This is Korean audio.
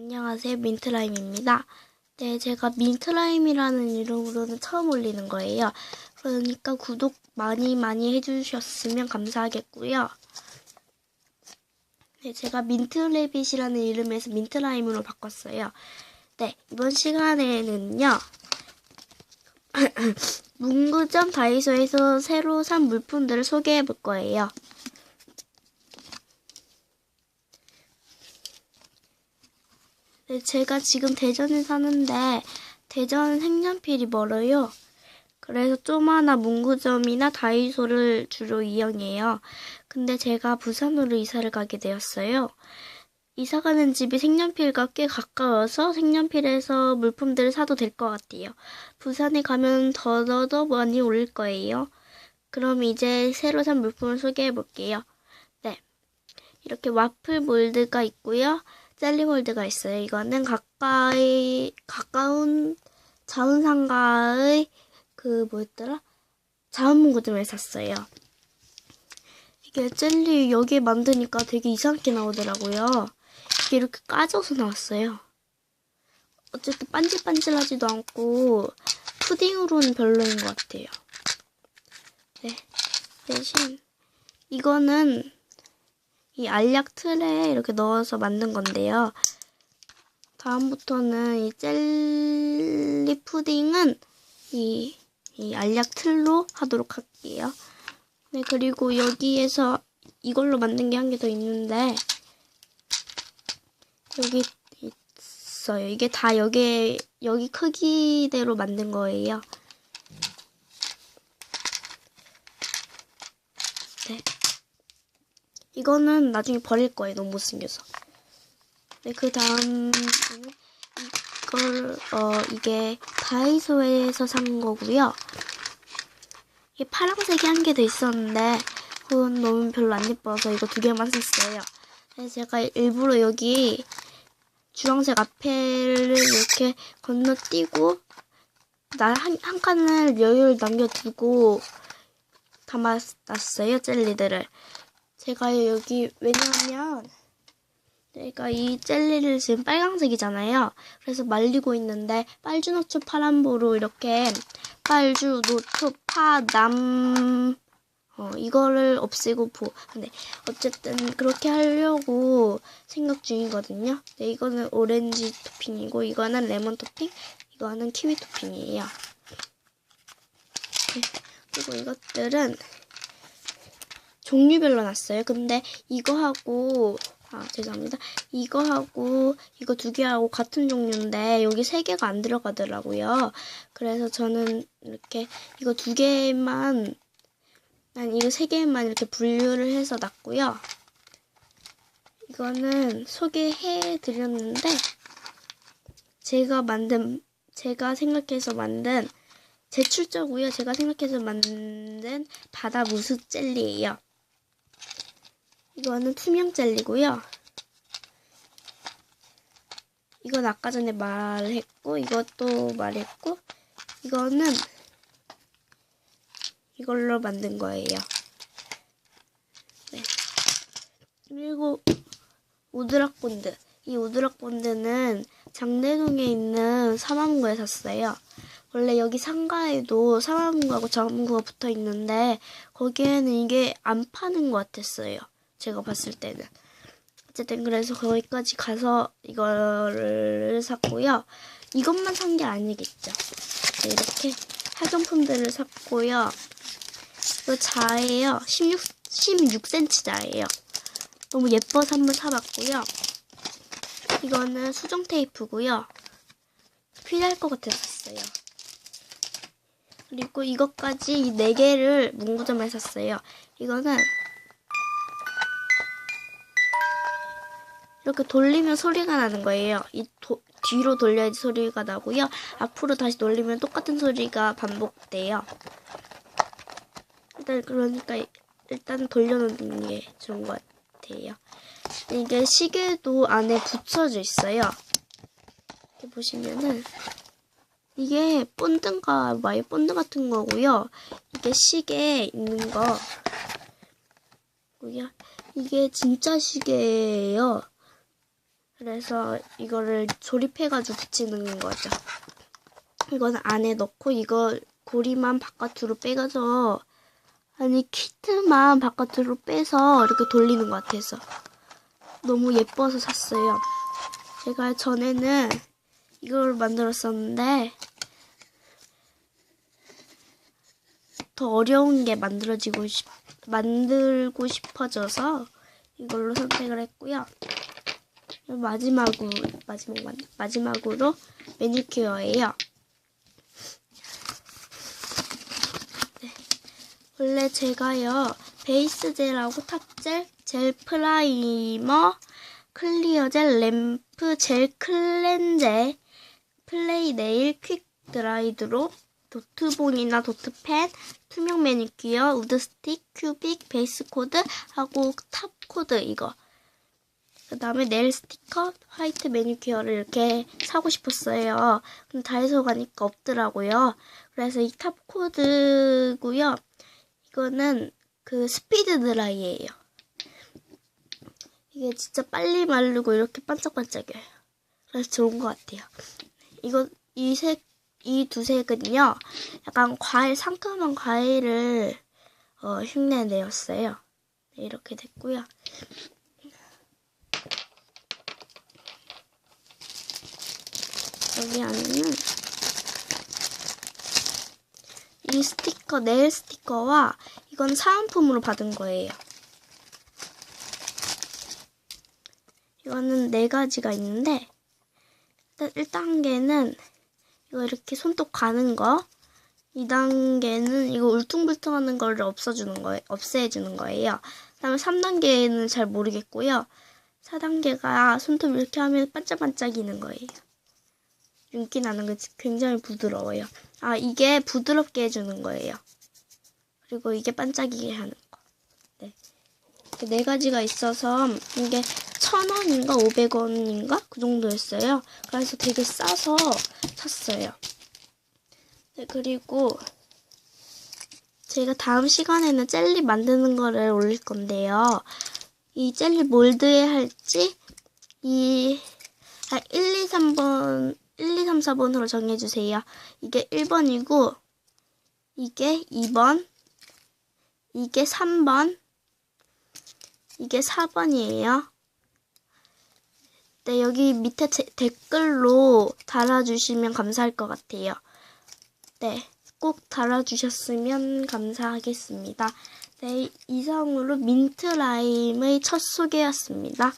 안녕하세요. 민트라임입니다. 네, 제가 민트라임이라는 이름으로는 처음 올리는 거예요. 그러니까 구독 많이 많이 해주셨으면 감사하겠고요. 네, 제가 민트레빗이라는 이름에서 민트라임으로 바꿨어요. 네, 이번 시간에는요. 문구점 다이소에서 새로 산 물품들을 소개해 볼 거예요. 제가 지금 대전에 사는데 대전 색연필이 멀어요. 그래서 조마나 문구점이나 다이소를 주로 이용해요. 근데 제가 부산으로 이사를 가게 되었어요. 이사 가는 집이 색연필과 꽤 가까워서 색연필에서 물품들을 사도 될 것 같아요. 부산에 가면 더더더 많이 올릴 거예요. 그럼 이제 새로 산 물품을 소개해 볼게요. 네. 이렇게 와플 몰드가 있고요. 젤리 몰드가 있어요. 이거는 가까이, 가까운 자운상가의 그 뭐였더라? 자원문구점에 샀어요. 이게 젤리 여기에 만드니까 되게 이상하게 나오더라고요. 이게 이렇게 까져서 나왔어요. 어쨌든 반질반질하지도 않고 푸딩으로는 별로인 것 같아요. 네. 대신 이거는 이 알약 틀에 이렇게 넣어서 만든 건데요. 다음부터는 이 젤리 푸딩은 이, 이 알약 틀로 하도록 할게요. 네, 그리고 여기에서 이걸로 만든 게 한 개 더 있는데, 여기 있어요. 이게 다 여기, 여기 크기대로 만든 거예요. 이거는 나중에 버릴 거예요. 너무 못생겨서. 네, 그 다음, 이걸, 어, 이게 다이소에서 산 거고요. 이게 파란색이 한 개 더 있었는데, 그건 너무 별로 안 예뻐서 이거 두 개만 샀어요. 그래서 제가 일부러 여기 주황색 앞에를 이렇게 건너뛰고, 나 한, 한 칸을 여유를 남겨두고 담아놨어요, 젤리들을. 제가 여기, 왜냐하면, 내가 이 젤리를 지금 빨강색이잖아요. 그래서 말리고 있는데, 빨주 노초 파란보로 이렇게 빨주, 노초, 파, 남, 어, 이거를 없애고 보. 근데, 어쨌든, 그렇게 하려고 생각 중이거든요. 네, 이거는 오렌지 토핑이고, 이거는 레몬 토핑, 이거는 키위 토핑이에요. 네, 그리고 이것들은, 종류별로 놨어요. 근데 이거하고 아 죄송합니다. 이거하고 이거 두 개하고 같은 종류인데 여기 세 개가 안 들어가더라고요. 그래서 저는 이렇게 이거 두 개만 난 이거 세 개만 이렇게 분류를 해서 놨고요. 이거는 소개해 드렸는데 제가 만든 제가 생각해서 만든 제출자고요. 제가 생각해서 만든 바다 무스 젤리예요. 이거는 투명 젤리고요. 이건 아까 전에 말했고 이것도 말했고 이거는 이걸로 만든 거예요. 네. 그리고 오드락 본드. 이 오드락 본드는 장내동에 있는 사마문구에 샀어요. 원래 여기 상가에도 사마문구하고 장문구가 붙어 있는데 거기에는 이게 안 파는 것 같았어요. 제가 봤을 때는. 어쨌든 그래서 거기까지 가서 이거를 샀고요. 이것만 산 게 아니겠죠. 네, 이렇게 학용품들을 샀고요. 이거 자예요. 16, 16cm 자예요. 너무 예뻐서 한번 사봤고요. 이거는 수정 테이프고요. 필요할 것 같아서 샀어요. 그리고 이것까지 이네 개를 문구점에 샀어요. 이거는 이렇게 돌리면 소리가 나는 거예요. 이 도, 뒤로 돌려야지 소리가 나고요. 앞으로 다시 돌리면 똑같은 소리가 반복돼요. 일단 그러니까 일단 돌려놓는 게 좋은 것 같아요. 이게 시계도 안에 붙여져 있어요. 이렇게 보시면은 이게 본드인가 마이 본드 같은 거고요. 이게 시계 있는 거. 고요 이게 진짜 시계예요. 그래서 이거를 조립해가지고 붙이는 거죠. 이거는 안에 넣고 이거 고리만 바깥으로 빼가서 아니 키트만 바깥으로 빼서 이렇게 돌리는 것 같아서 너무 예뻐서 샀어요. 제가 전에는 이걸 만들었었는데 더 어려운 게 만들어지고 싶 만들고 싶어져서 이걸로 선택을 했고요. 마지막으로 마지막 만- 마지막으로 매니큐어예요. 네. 원래 제가요 베이스 젤하고 탑젤, 젤 프라이머, 클리어 젤, 램프 젤 클렌제, 플레이 네일 퀵 드라이드로 도트본이나 도트펜, 투명 매니큐어, 우드 스틱, 큐빅, 베이스 코드 하고 탑 코드 이거. 그 다음에 네일 스티커, 화이트 매니큐어를 이렇게 사고 싶었어요. 근데 다이소 가니까 없더라고요. 그래서 이 탑 코드고요. 이거는 그 스피드 드라이예요. 이게 진짜 빨리 마르고 이렇게 반짝반짝해요. 그래서 좋은 것 같아요. 이거 이 색, 이 두 색은요. 약간 과일 상큼한 과일을 어, 흉내 내었어요. 네, 이렇게 됐고요. 여기 안에는 이 스티커, 네일 스티커와 이건 사은품으로 받은 거예요. 이거는 네 가지가 있는데 일단 1단계는 이거 이렇게 손톱 가는 거 2단계는 이거 울퉁불퉁하는 거를 없어주는 거예요. 없애주는 거예요. 그다음에 3단계는 잘 모르겠고요. 4단계가 손톱 이렇게 하면 반짝반짝이는 거예요. 윤기 나는 게 굉장히 부드러워요. 아, 이게 부드럽게 해주는 거예요. 그리고 이게 반짝이게 하는 거. 네. 네 가지가 있어서 이게 천 원인가 오백 원인가 그 정도였어요. 그래서 되게 싸서 샀어요. 네, 그리고 제가 다음 시간에는 젤리 만드는 거를 올릴 건데요. 이 젤리 몰드에 할지 이 아, 1, 2, 3번 1, 2, 3, 4번으로 정해주세요. 이게 1번이고 이게 2번 이게 3번 이게 4번이에요. 네, 여기 밑에 제- 댓글로 달아주시면 감사할 것 같아요. 네, 꼭 달아주셨으면 감사하겠습니다. 네, 이상으로 민트 라임의 첫 소개였습니다.